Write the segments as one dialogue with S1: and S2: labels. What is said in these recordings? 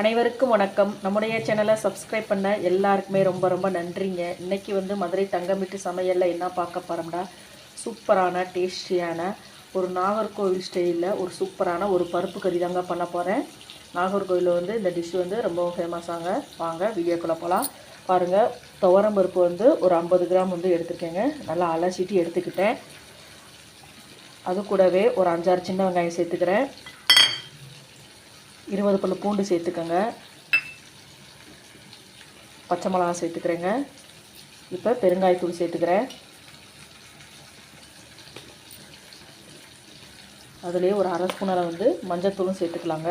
S1: அனைவருக்கும் வணக்கம். நம்முடைய சேனலை சப்ஸ்கிரைப் பண்ண எல்லாருக்குமே ரொம்ப ரொம்ப நன்றிங்க. இன்றைக்கி வந்து மதுரை தங்கமிட்டு சமையலில் என்ன பார்க்க போகிறோம்னா சூப்பரான டேஸ்டியான ஒரு நாகர்கோவில் ஸ்டைலில் ஒரு சூப்பரான ஒரு பருப்பு கறி தாங்க பண்ண போகிறேன் நாகர்கோவிலில் வந்து இந்த டிஷ் வந்து ரொம்ப ஃபேமஸாங்க வாங்க வீடியோக்குள்ளே போகலாம் பாருங்கள் துவரம் பருப்பு வந்து ஒரு ஐம்பது கிராம் வந்து எடுத்துருக்கேங்க. நல்லா அலசிட்டு எடுத்துக்கிட்டேன். அது கூடவே ஒரு அஞ்சாறு சின்ன வெங்காயம் சேர்த்துக்கிறேன். இருபது பல் பூண்டு சேர்த்துக்கோங்க. பச்சை மிளகா சேர்த்துக்கிறேங்க. இப்போ பெருங்காயத்தூள் சேர்த்துக்கிறேன். அதுலேயே ஒரு அரை ஸ்பூன் அளவு வந்து மஞ்சத்தூளும் சேர்த்துக்கலாங்க.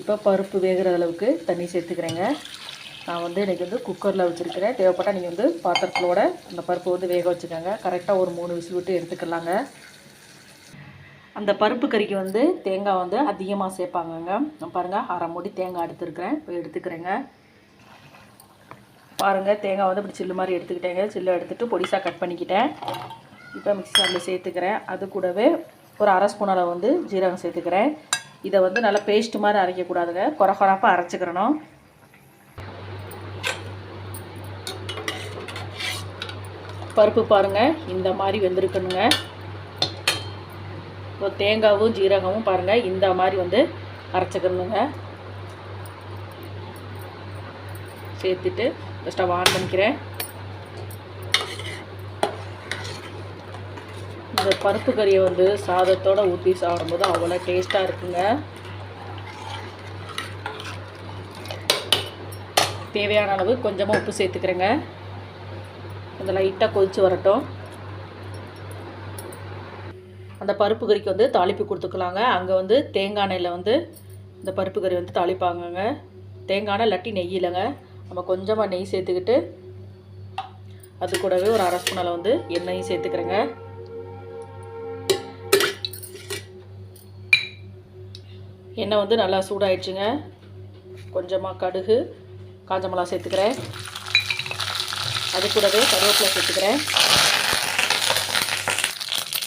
S1: இப்போ பருப்பு வேகிற அளவுக்கு தண்ணி சேர்த்துக்கிறேங்க. நான் வந்து இன்றைக்கி வந்து குக்கரில் வச்சுருக்கிறேன். தேவைப்பட்டால் நீங்கள் வந்து பாத்திரத்தோட அந்த பருப்பு வந்து வேக வச்சுக்கோங்க. கரெக்டாக ஒரு மூணு விசில் விட்டு எடுத்துக்கலாங்க. அந்த பருப்பு கறிக்கு வந்து தேங்காய் வந்து அதிகமாக சேர்ப்பாங்கங்க பாருங்கள் அரை மூடி தேங்காய் எடுத்துருக்கிறேன். இப்போ எடுத்துக்கிறேங்க. பாருங்கள் தேங்காய் வந்து இப்படி சில்லு மாதிரி எடுத்துக்கிட்டேங்க. சில்லு எடுத்துகிட்டு பொடிசாக கட் பண்ணிக்கிட்டேன். இப்போ மிக்ஸி ஜாரில் சேர்த்துக்கிறேன். அது கூடவே ஒரு அரை ஸ்பூன் அளவு வந்து ஜீரகம் சேர்த்துக்கிறேன். இதை வந்து நல்லா பேஸ்ட் மாதிரி அரைக்கக்கூடாதுங்க. குறை குறப்பாக அரைச்சிக்கிறணும். பருப்பு பாருங்கள் இந்த மாதிரி வெந்திருக்கணுங்க. இப்போ தேங்காவும் ஜீரகமும் பாருங்கள் இந்த மாதிரி வந்து அரைச்சிக்கணுங்க. சேர்த்துட்டு ஸ்டவ் ஆன் பண்ணிக்கிறேன். இந்த பருப்பு கறியை வந்து சாதத்தோடு ஊற்றி சாப்பிடும்போது அவ்வளோ டேஸ்ட்டாக இருக்குங்க. தேவையான அளவு கொஞ்சமாக உப்பு சேர்த்துக்கிறேங்க. கொஞ்சம் லைட்டாக கொதித்து வரட்டும். அந்த பருப்பு கறிக்கு வந்து தாளிப்பு கொடுத்துக்கலாங்க. அங்கே வந்து தேங்காய் எண்ணெயில் வந்து இந்த பருப்பு கறி வந்து தாளிப்பாங்கங்க. தேங்காய் எண்ணெய் லட்டி நெய் இல்லைங்க. நம்ம கொஞ்சமாக நெய் சேர்த்துக்கிட்டு அது கூடவே ஒரு அரை ஸ்பூன் அளவு வந்து எண்ணெயும் சேர்த்துக்கிறேங்க. எண்ணெய் வந்து நல்லா சூடாயிடுச்சுங்க. கொஞ்சமாக கடுகு காஞ்ச மிளகா சேர்த்துக்கிறேன். அது கூடவே கருவேப்பிலை சேர்த்துக்கிறேன்.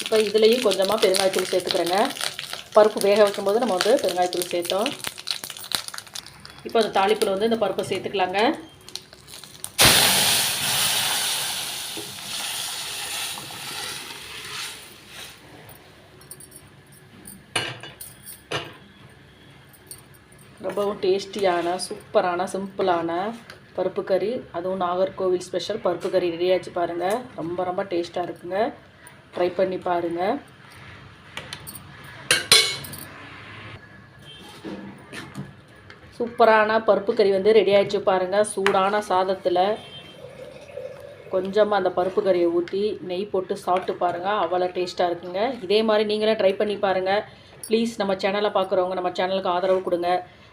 S1: இப்போ இதுலேயும் கொஞ்சமாக பெருங்காயத்தூள் சேர்த்துக்கிறேங்க. பருப்பு வேக வைக்கும்போது நம்ம வந்து பெருங்காயத்தூள் சேர்த்தோம். இப்போ அந்த தாளிப்பில் வந்து இந்த பருப்பை சேர்த்துக்கலாங்க. ரொம்பவும் டேஸ்டியான சூப்பரான சிம்பிளான பருப்பு கறி அதுவும் நாகர்கோவில் ஸ்பெஷல் பருப்பு கறி ரெடியாச்சு பாருங்கள் ரொம்ப ரொம்ப டேஸ்ட்டாக இருக்குங்க. ட்ரை பண்ணி பாருங்கள் சூப்பரான பருப்பு கறி வந்து ரெடி ஆகிடுச்சு பாருங்கள் சூடான சாதத்தில் கொஞ்சமாக அந்த பருப்பு கறியை ஊற்றி நெய் போட்டு சாப்பிட்டு பாருங்கள் அவ்வளோ டேஸ்ட்டாக இருக்குங்க. இதே மாதிரி நீங்களே ட்ரை பண்ணி பாருங்கள் ப்ளீஸ் நம்ம சேனலை பார்க்குறவங்க நம்ம சேனலுக்கு ஆதரவு கொடுங்க.